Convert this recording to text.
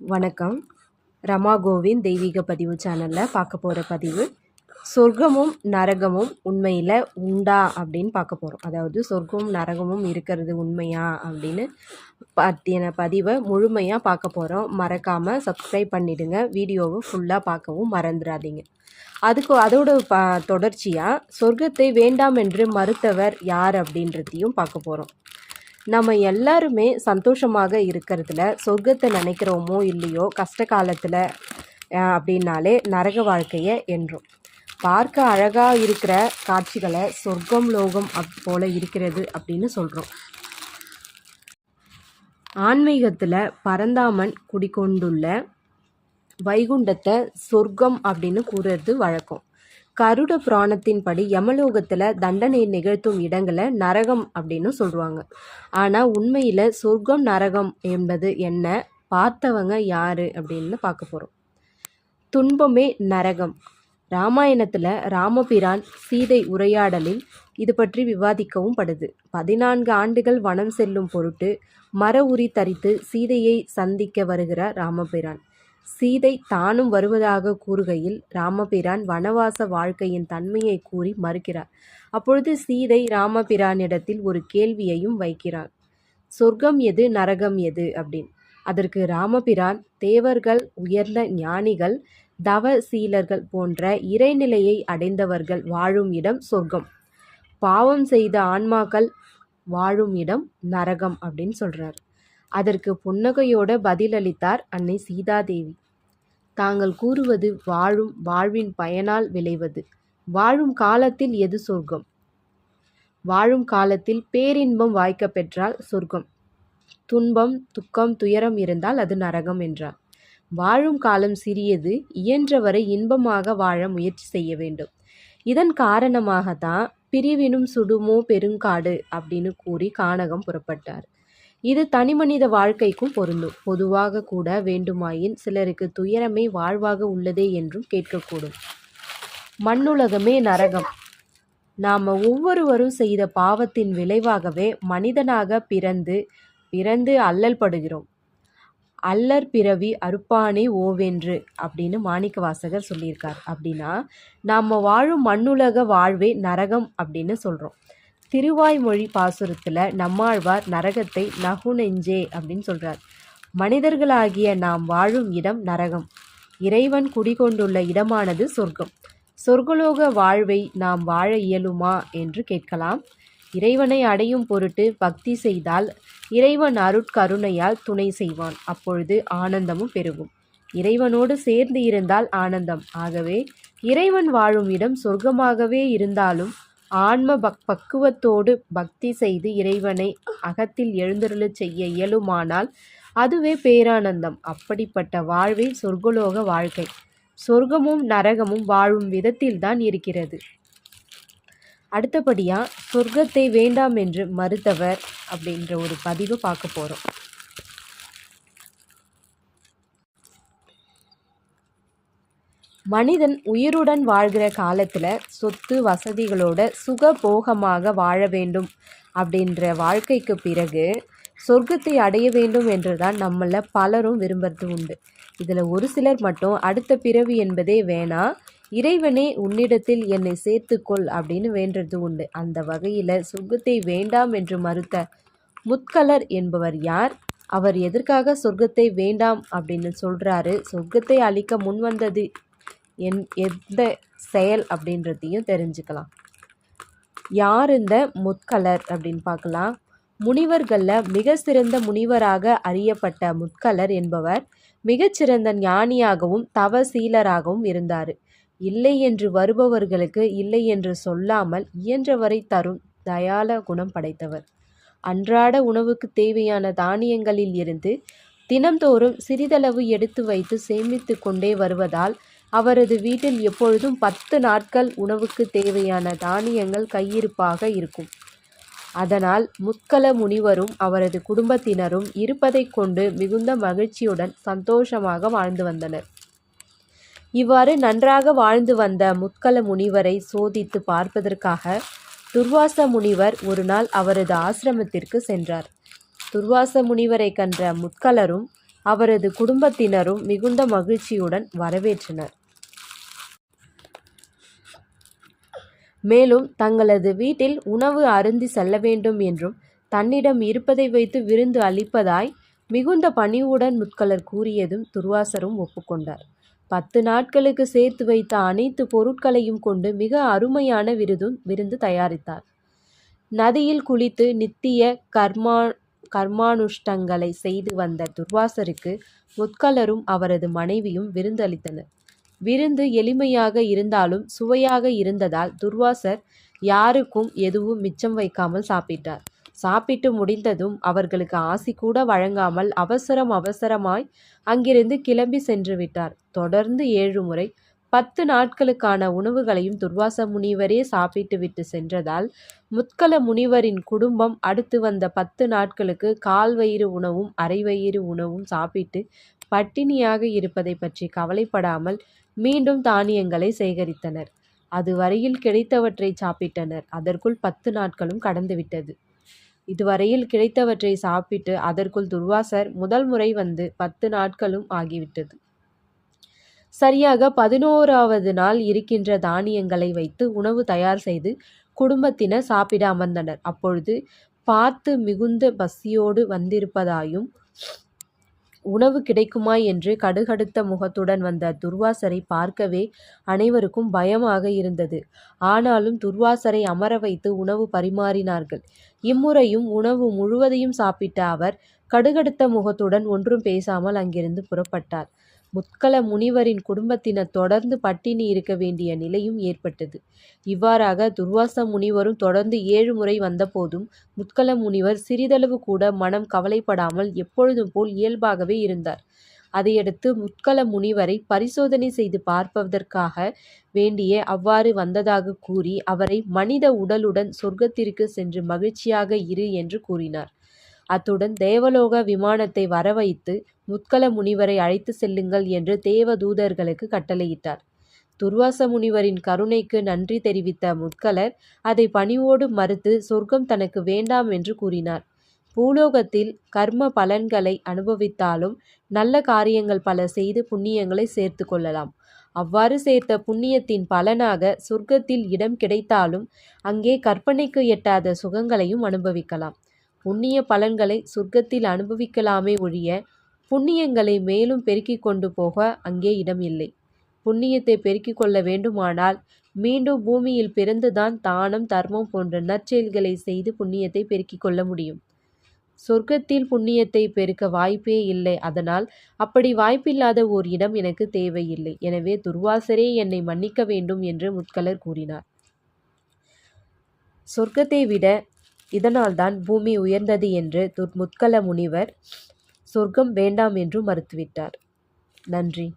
வணக்கம். ரமா கோவிந்த் தெய்வீக பதிவு சேனலில் பார்க்க போகிற பதிவு சொர்க்கமும் நரகமும் உண்மையில் உண்டா அப்படின்னு பார்க்க போகிறோம் அதாவது சொர்க்கமும் நரகமும் இருக்கிறது உண்மையா அப்படின்னு பத்தின பதிவை முழுமையாக பார்க்க போகிறோம் மறக்காமல் சப்ஸ்கிரைப் பண்ணிவிடுங்க வீடியோவை ஃபுல்லாக பார்க்கவும் மறந்துடாதீங்க. அதுக்கு அதோட ப தொடர்ச்சியாக சொர்க்கத்தை வேண்டாம் என்று மறுத்தவர் யார் அப்படின்றதையும் பார்க்க போகிறோம் நம்ம எல்லாருமே சந்தோஷமாக இருக்கிறதுல சொர்க்கத்தை நினைக்கிறோமோ இல்லையோ கஷ்ட காலத்தில் அப்படின்னாலே நரக வாழ்க்கையை என்றும். பார்க்க அழகாக இருக்கிற காட்சிகளை சொர்க்கம் லோகம் அப் போல இருக்கிறது அப்படின்னு சொல்கிறோம் ஆன்மீகத்தில் பரந்தாமன் குடிக்கொண்டுள்ள வைகுண்டத்தை சொர்க்கம் அப்படின்னு கூறுறது வழக்கம். கருட புராணத்தின்படி யமலோகத்தில் தண்டனை நிகழ்த்தும் இடங்களை நரகம் அப்படின்னு சொல்லுவாங்க. ஆனால் உண்மையில் சொர்க்கம் நரகம் என்பது என்ன? பார்த்தவங்க யார் அப்படின்னு பார்க்க போகிறோம் துன்பமே நரகம். ராமாயணத்தில் ராமபிரான் சீதை உரையாடலில் இது பற்றி விவாதிக்கவும் படுது. பதினான்கு ஆண்டுகள் வனம் செல்லும் பொருட்டு மர உரி தரித்து சீதையை சந்திக்க வருகிறார் ராமபிரான். சீதை தானும் வருவதாக கூறுகையில் ராமபிரான் வனவாச வாழ்க்கையின் தன்மையை கூறி மறுக்கிறார். அப்பொழுது சீதை ராமபிரானிடத்தில் ஒரு கேள்வியையும் வைக்கிறார் சொர்க்கம் எது நரகம் எது? அப்படின்னு அதற்கு ராமபிரான் தேவர்கள் உயர்ந்த ஞானிகள் தவ சீலர்கள் போன்ற இறைநிலையை அடைந்தவர்கள் வாழும் இடம் சொர்க்கம். பாவம் செய்த ஆன்மாக்கள் வாழும் இடம் நரகம் அப்படின்னு சொல்கிறார் அதற்கு புன்னகையோட பதிலளித்தார் அன்னை சீதாதேவி. தாங்கள் கூறுவது வாழும் வாழ்வின் பயனால் விளைவது. வாழும் காலத்தில் எது சொர்க்கம்? வாழும் காலத்தில் பேரின்பம் வாய்க்க பெற்றால் சொர்க்கம். துன்பம் துக்கம் துயரம் இருந்தால் அது நரகம் என்றார். வாழும் காலம் சிறியது இயன்றவரை இன்பமாக வாழ முயற்சி செய்ய வேண்டும். இதன் காரணமாக தான் பிரிவினும் சுடுமோ பெருங்காடு அப்படின்னு கூறி கானகம் புறப்பட்டார். இது தனிமனித வாழ்க்கைக்கும் பொருந்தும். பொதுவாக கூட வேண்டுமாயின் சிலருக்கு துயரமே வாழ்வாக உள்ளதே என்றும் கேட்கக்கூடும். மண்ணுலகமே நரகம். நாம் ஒவ்வொருவரும் செய்த பாவத்தின் விளைவாகவே மனிதனாக பிறந்து பிறந்து அல்லல் படுகிறோம். அல்லர் பிறவி அறுப்பானே ஓவென்று அப்படின்னு மாணிக்க வாசகர் சொல்லியிருக்கார். அப்படின்னா நாம் வாழும் மண்ணுலக வாழ்வே நரகம் அப்படின்னு சொல்கிறோம் திருவாய்மொழி பாசுரத்தில் நம்மாழ்வார் நரகத்தை நகுநெஞ்சே அப்படின்னு சொல்கிறார் மனிதர்களாகிய நாம் வாழும் இடம் நரகம். இறைவன் குடிகொண்டுள்ள இடமானது சொர்க்கம். சொர்க்கலோக வாழ்வை நாம் வாழ இயலுமா என்று கேட்கலாம். இறைவனை அடையும் பொருட்டு பக்தி செய்தால் இறைவன் அருட்கருணையால் துணை செய்வான். அப்பொழுது ஆனந்தமும் பெருகும். இறைவனோடு சேர்ந்து இருந்தால் ஆனந்தம். ஆகவே இறைவன் வாழும் இடம் சொர்க்கமாகவே இருந்தாலும் ஆன்ம பக் பக்குவத்தோடு பக்தி செய்து இறைவனை அகத்தில் எழுந்தருளச் செய்ய இயலுமானால் அதுவே பேரானந்தம். அப்படிப்பட்ட வாழ்வே சொர்க்கலோக வாழ்க்கை. சொர்க்கமும் நரகமும் வாழும் விதத்தில்தான் இருக்கிறது. அடுத்தபடியாக சொர்க்கத்தை வேண்டாம் என்று மறுத்தவர் அப்படின்ற ஒரு பதிவு பார்க்க போகிறோம் மனிதன் உயிருடன் வாழ்கிற காலத்தில் சொத்து வசதிகளோட சுகபோகமாக வாழ வேண்டும் அப்படின்ற வாழ்க்கைக்கு பிறகு சொர்க்கத்தை அடைய வேண்டும் என்று தான் நம்மள பலரும் விரும்புறது உண்டு. இதில் ஒரு சிலர் மட்டும் அடுத்த பிறவி என்பதே வேணாம் இறைவனே உன்னிடத்தில் என்னை சேர்த்துக்கொள் அப்படின்னு வேண்டது உண்டு. அந்த வகையில் சொர்க்கத்தை வேண்டாம் என்று மறுத்த முத்கலர் என்பவர் யார்? அவர் எதற்காக சொர்க்கத்தை வேண்டாம் அப்படின்னு சொல்கிறாரு சொர்க்கத்தை அழிக்க முன்வந்தது என் எந்த செயல் அப்படின்றதையும் தெரிஞ்சுக்கலாம். யார் இந்த முத்கலர் அப்படின்னு பார்க்கலாம். முனிவர்களில் மிக சிறந்த முனிவராக அறியப்பட்ட முத்கலர் என்பவர் மிகச்சிறந்த ஞானியாகவும் தவசீலராகவும் இருந்தார். இல்லை என்று வருபவர்களுக்கு இல்லை என்று சொல்லாமல் இயன்றவரை தரும் தயால குணம் படைத்தவர். அன்றாட உணவுக்கு தேவையான தானியங்களில் இருந்து தினம்தோறும் சிறிதளவு எடுத்து வைத்து சேமித்து கொண்டே வருவதால் அவரது வீட்டில் எப்பொழுதும் பத்து நாட்கள் உணவுக்கு தேவையான தானியங்கள் கையிருப்பாக இருக்கும். அதனால் முத்கல முனிவரும் அவரது குடும்பத்தினரும் இருப்பதைக் கொண்டு மிகுந்த மகிழ்ச்சியுடன் சந்தோஷமாக வாழ்ந்து வந்தனர். இவ்வாறு நன்றாக வாழ்ந்து வந்த முத்கல முனிவரை சோதித்து பார்ப்பதற்காக துர்வாச முனிவர் ஒரு நாள் அவரது ஆசிரமத்திற்கு சென்றார். துர்வாச முனிவரை கன்ற முத்கலரும் அவரது குடும்பத்தினரும் மிகுந்த மகிழ்ச்சியுடன் வரவேற்றனர். மேலும் தங்களது வீட்டில் உணவு அருந்தி செல்ல வேண்டும் என்றும் தன்னிடம் இருப்பதை வைத்து விருந்து அளிப்பதாய் மிகுந்த பணிவுடன் முட்கலர் கூறியதும் துர்வாசரும் ஒப்புக்கொண்டார். பத்து நாட்களுக்கு சேர்த்து வைத்த அனைத்து பொருட்களையும் கொண்டு மிக அருமையான விருதும் விருந்து தயாரித்தார். நதியில் குளித்து நித்திய கர்மா கர்மானுஷ்டங்களை செய்து வந்த துர்வாசருக்கு முட்கலரும் அவரது மனைவியும் விருந்து அளித்தனர். விருந்து எளிமையாக இருந்தாலும் சுவையாக இருந்ததால் துர்வாசர் யாருக்கும் எதுவும் மிச்சம் வைக்காமல் சாப்பிட்டார். சாப்பிட்டு முடிந்ததும் அவர்களுக்கு ஆசி கூட வழங்காமல் அவசரம் அவசரமாய் அங்கிருந்து கிளம்பிச் சென்றுவிட்டார். தொடர்ந்து ஏழு முறை பத்து நாட்களுக்கான உணவுகளையும் துர்வாச முனிவரே சாப்பிட்டு விட்டு சென்றதால் முத்கல முனிவரின் குடும்பம் அடுத்து வந்த பத்து நாட்களுக்கு கால் வயிறு உணவும் அரை வயிறு உணவும் சாப்பிட்டு பட்டினியாக இருப்பதைப் பற்றி கவலைப்படாமல் மீண்டும் தானியங்களை சேகரித்தனர். அதுவரையில் கிடைத்தவற்றை சாப்பிட்டனர். அதற்குள் பத்து நாட்களும் கடந்துவிட்டது. இதுவரையில் கிடைத்தவற்றை சாப்பிட்டு அதற்குள் துர்வாசர் முதல் முறை வந்து பத்து நாட்களும் ஆகிவிட்டது. சரியாக பதினோராவது நாள் இருக்கின்ற தானியங்களை வைத்து உணவு தயார் செய்து குடும்பத்தினர் சாப்பிட அமர்ந்தனர். அப்பொழுது பார்த்து மிகுந்த பசியோடு வந்திருப்பதாயும் உணவு கிடைக்குமா என்று கடுகடுத்த முகத்துடன் வந்த துர்வாசரை பார்க்கவே அனைவருக்கும் பயமாக இருந்தது. ஆனாலும் துர்வாசரை அமர வைத்து உணவு பரிமாறினார்கள். இம்முறையும் உணவு முழுவதையும் சாப்பிட்ட அவர் கடுகடுத்த முகத்துடன் ஒன்றும் பேசாமல் அங்கிருந்து புறப்பட்டார். முத்கல முனிவரின் குடும்பத்தினர் தொடர்ந்து பட்டினி இருக்க வேண்டிய நிலையும் ஏற்பட்டது. இவ்வாறாக துர்வாச முனிவரும் தொடர்ந்து ஏழு முறை வந்தபோதும் முத்கல முனிவர் சிறிதளவு கூட மனம் கவலைப்படாமல் எப்பொழுதும் போல் இயல்பாகவே இருந்தார். அதையடுத்து முட்கல முனிவரை பரிசோதனை செய்து பார்ப்பதற்காக வேண்டிய அவ்வாறு வந்ததாக கூறி அவரை மனித உடலுடன் சொர்க்கத்திற்கு சென்று மகிழ்ச்சியாக இரு என்று கூறினார். அத்துடன் தேவலோக விமானத்தை வரவைத்து முத்கல முனிவரை அழைத்துச் செல்லுங்கள் என்று தேவதூதர்களுக்கு கட்டளையிட்டார். துர்வாச முனிவரின் கருணைக்கு நன்றி தெரிவித்த முத்கலர் அதை பணிவோடு மறுத்து சொர்க்கம் தனக்கு வேண்டாம் என்று கூறினார். பூலோகத்தில் கர்ம பலன்களை அனுபவித்தாலும் நல்ல காரியங்கள் பல செய்து புண்ணியங்களை சேர்த்து கொள்ளலாம். அவ்வாறு சேர்த்த புண்ணியத்தின் பலனாக சொர்க்கத்தில் இடம் கிடைத்தாலும் அங்கே கற்பனைக்கு எட்டாத சுகங்களையும் அனுபவிக்கலாம். புண்ணிய பலன்களை சொர்க்கத்தில் அனுபவிக்கலாமே ஒழிய புண்ணியங்களை மேலும் பெருக்கிக் கொண்டு போக அங்கே இடம் இல்லை. புண்ணியத்தை பெருக்கிக் கொள்ள வேண்டுமானால் மீண்டும் பூமியில் பிறந்துதான் தானம் தர்மம் போன்ற நற்செயல்களை செய்து புண்ணியத்தை பெருக்கிக் கொள்ள முடியும். சொர்க்கத்தில் புண்ணியத்தை பெருக்க வாய்ப்பே இல்லை அதனால் அப்படி வாய்ப்பில்லாத ஓர் இடம் எனக்கு தேவையில்லை. எனவே துர்வாசரே என்னை மன்னிக்க வேண்டும் என்று முட்கலர் கூறினார். சொர்க்கத்தை விட இதனால்தான் பூமி உயர்ந்தது என்று முட்கல முனிவர் சொர்க்கம் வேண்டாம் என்றும் மறுத்துவிட்டார். நன்றி.